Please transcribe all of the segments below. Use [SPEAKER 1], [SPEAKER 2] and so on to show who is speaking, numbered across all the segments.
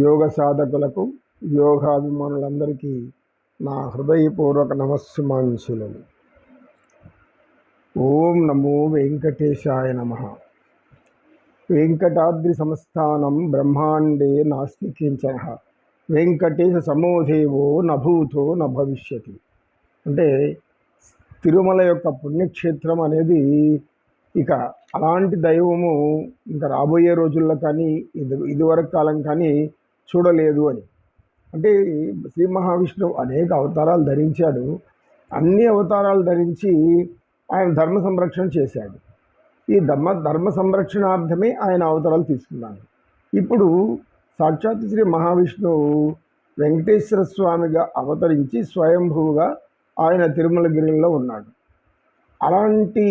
[SPEAKER 1] యోగ సాధకులకు యోగాభిమానులందరికీ నా హృదయపూర్వక నమస్సుమాంసులను ఓం నమో వెంకటేశాయ నమ. వెంకటాద్రి సంస్థానం బ్రహ్మాండే నాస్తి కించన వెంకటేశ సమోదేవో నభూతో న భవిష్యతి అంటే తిరుమల యొక్క పుణ్యక్షేత్రం అనేది ఇక అలాంటి దైవము ఇంకా రాబోయే రోజుల్లో కానీ ఇది ఇదివరకు కాలం కానీ చూడలేదు అని. అంటే శ్రీ మహావిష్ణువు అనేక అవతారాలు ధరించాడు. అన్ని అవతారాలు ధరించి ఆయన ధర్మ సంరక్షణ చేశాడు. ఈ ధర్మ ధర్మ సంరక్షణార్థమే ఆయన అవతారాలు తీసుకున్నాను ఇప్పుడు సాక్షాత్ శ్రీ మహావిష్ణువు వెంకటేశ్వర స్వామిగా అవతరించి స్వయంభూగా ఆయన తిరుమలగిరిలో ఉన్నాడు. అలాంటి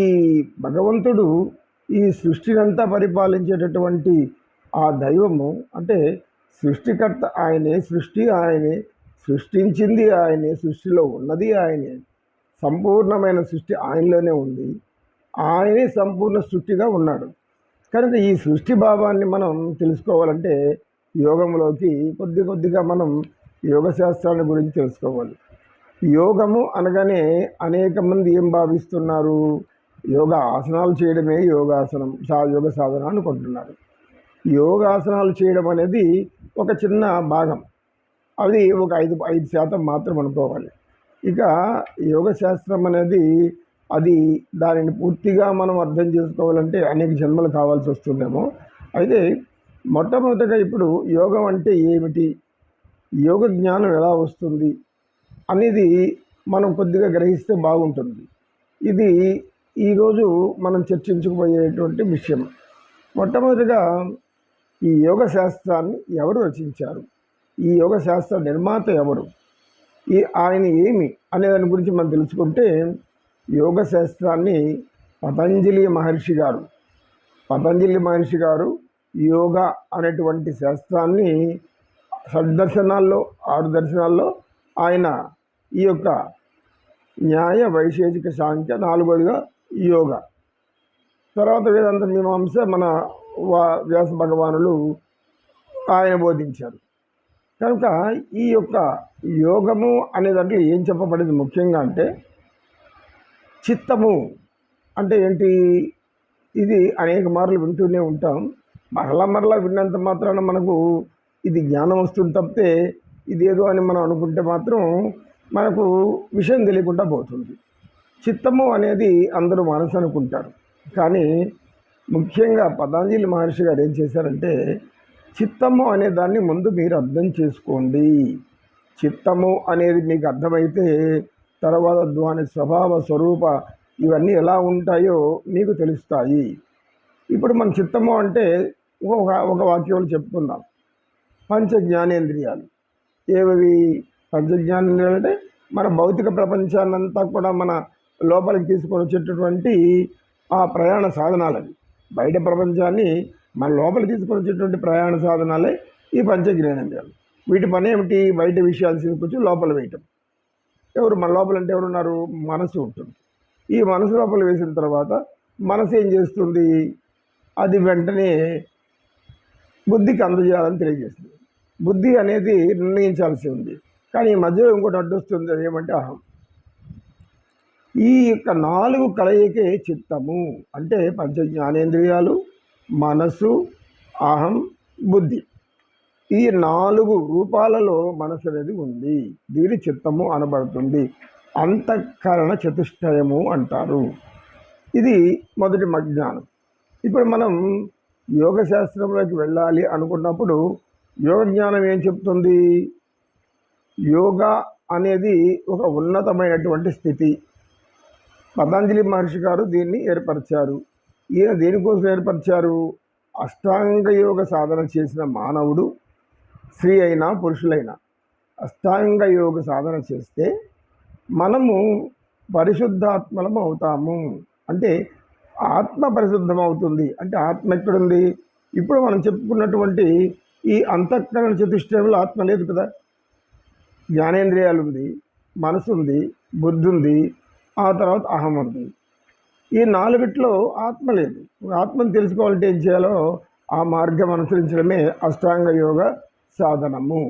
[SPEAKER 1] భగవంతుడు ఈ సృష్టినంతా పరిపాలించేటటువంటి ఆ దైవము అంటే సృష్టికర్త ఆయనే సృష్టి ఆయనే సృష్టించింది ఆయనే సృష్టిలో ఉన్నది ఆయనే. సంపూర్ణమైన సృష్టి ఆయనలోనే ఉంది. ఆయనే సంపూర్ణ సృష్టిగా ఉన్నాడు. కనుక ఈ సృష్టి భావాన్ని మనం తెలుసుకోవాలంటే యోగంలోకి కొద్ది కొద్దిగా మనం యోగ శాస్త్రాల గురించి తెలుసుకోవాలి. యోగము అనగానే అనేక మంది ఏం భావిస్తున్నారు? యోగ ఆసనాలు చేయడమే యోగాసనం సా యోగ సాధన అనుకుంటున్నారు. యోగాసనాలు చేయడం అనేది ఒక చిన్న భాగం. అది ఒక ఐదు ఐదు శాతం మాత్రం అనుకోవాలి. ఇక యోగ శాస్త్రం అనేది అది దానిని పూర్తిగా మనం అర్థం చేసుకోవాలంటే అనేక జన్మలు కావాల్సి వస్తుందేమో. అయితే మొట్టమొదటిగా ఇప్పుడు యోగం అంటే ఏమిటి? యోగ జ్ఞానం ఎలా వస్తుంది? అనేది మనం కొద్దిగా గ్రహిస్తే బాగుంటుంది. ఇది ఈరోజు మనం చర్చించుకుపోయేటువంటి విషయం. మొట్టమొదటిగా ఈ యోగ శాస్త్రాన్ని ఎవరు రచించారు? ఈ యోగ శాస్త్ర నిర్మాత ఎవరు? ఈ ఆయన ఏమి అనే దాని గురించి మనం తెలుసుకుంటే యోగ శాస్త్రాన్ని పతంజలి మహర్షి గారు పతంజలి మహర్షి గారు యోగా అనేటువంటి శాస్త్రాన్ని షడ్దర్శనాల్లో ఆరు దర్శనాల్లో ఆయన ఈ యొక్క న్యాయ వైశేషిక సాంఖ్య నాలుగోదిగా యోగ. తర్వాత వేదాంత మీమాంస మన వ్యాస భగవానులు ఆయన బోధించారు. కనుక ఈ యొక్క యోగము అనే దాంట్లో ఏం చెప్పబడింది ముఖ్యంగా అంటే చిత్తము అంటే ఏంటి? ఇది అనేక మార్లు వింటూనే ఉంటాం. మరలా మరలా విన్నంత మాత్రాన మనకు ఇది జ్ఞానం వస్తుంది తప్పితే ఇదేదో అని మనం అనుకుంటే మాత్రం మనకు విషయం తెలియకుండా పోతుంది. చిత్తము అనేది అందరూ మనసు అనుకుంటారు. కానీ ముఖ్యంగా పతాంజలి మహర్షి గారు ఏం చేశారంటే చిత్తము అనే దాన్ని ముందు మీరు అర్థం చేసుకోండి. చిత్తము అనేది మీకు అర్థమైతే తర్వాత దాని స్వభావ స్వరూప ఇవన్నీ ఎలా ఉంటాయో మీకు తెలుస్తాయి. ఇప్పుడు మన చిత్తము అంటే ఒక ఒక వాక్యంలో చెప్పుకుందాం. పంచ జ్ఞానేంద్రియాలు. ఏవి పంచ జ్ఞానేంద్రియాలు అంటే మన భౌతిక ప్రపంచాన్నంతా కూడా మన లోపలికి తీసుకొని వచ్చేటటువంటి ఆ ప్రయాణ సాధనాలవి. బయట ప్రపంచాన్ని మన లోపల తీసుకొని వచ్చేటువంటి ప్రయాణ సాధనాలే ఈ పంచజ్ఞానేంద్రియాలు వీటి పని ఏమిటి? బయట విషయాలు తీసుకొచ్చి లోపల వేయటం. ఎవరు మన లోపల అంటే ఎవరున్నారు? మనసు ఉంటుంది. ఈ మనసు లోపల వేసిన తర్వాత మనసు ఏం చేస్తుంది? అది వెంటనే బుద్ధికి అందజేయాలని తెలియజేస్తుంది. బుద్ధి అనేది నిర్ణయించాల్సి ఉంది. కానీ ఈ మధ్యలో ఇంకోటి అడ్డొస్తుంది అది ఏమంటే అహం. ఈ యొక్క నాలుగు కలయికే చిత్తము. అంటే పంచ జ్ఞానేంద్రియాలు మనసు అహం బుద్ధి. ఈ నాలుగు రూపాలలో మనసు అనేది ఉంది. దీని చిత్తము అనబడుతుంది. అంతఃకరణ చతుష్టయము అంటారు. ఇది మొదటి మజ్ఞానం ఇప్పుడు మనం యోగ శాస్త్రంలోకి వెళ్ళాలి అనుకున్నప్పుడు యోగ జ్ఞానం ఏం చెప్తుంది? యోగా అనేది ఒక ఉన్నతమైనటువంటి స్థితి. పతంజలి మహర్షి గారు దీన్ని ఏర్పరిచారు. ఈయన దేనికోసం ఏర్పరిచారు? అష్టాంగ యోగ సాధన చేసిన మానవుడు స్త్రీ అయినా పురుషులైనా అష్టాంగ యోగ సాధన చేస్తే మనము పరిశుద్ధాత్మలం అవుతాము. అంటే ఆత్మ పరిశుద్ధం అవుతుంది అంటే ఆత్మ ఎక్కడుంది? ఇప్పుడు మనం చెప్పుకున్నటువంటి ఈ అంతఃకరణ చతుష్టయంలో ఆత్మ లేదు కదా. జ్ఞానేంద్రియాలు ఉంది మనసు ఉంది బుద్ధి ఉంది ఆ తర్వాత అహం ఉంది ఈ నాలుగిట్లో ఆత్మ లేదు. ఆత్మను తెలుసుకోవాలంటే ఏం చేయాలో ఆ మార్గం అనుసరించడమే అష్టాంగ యోగ సాధనము.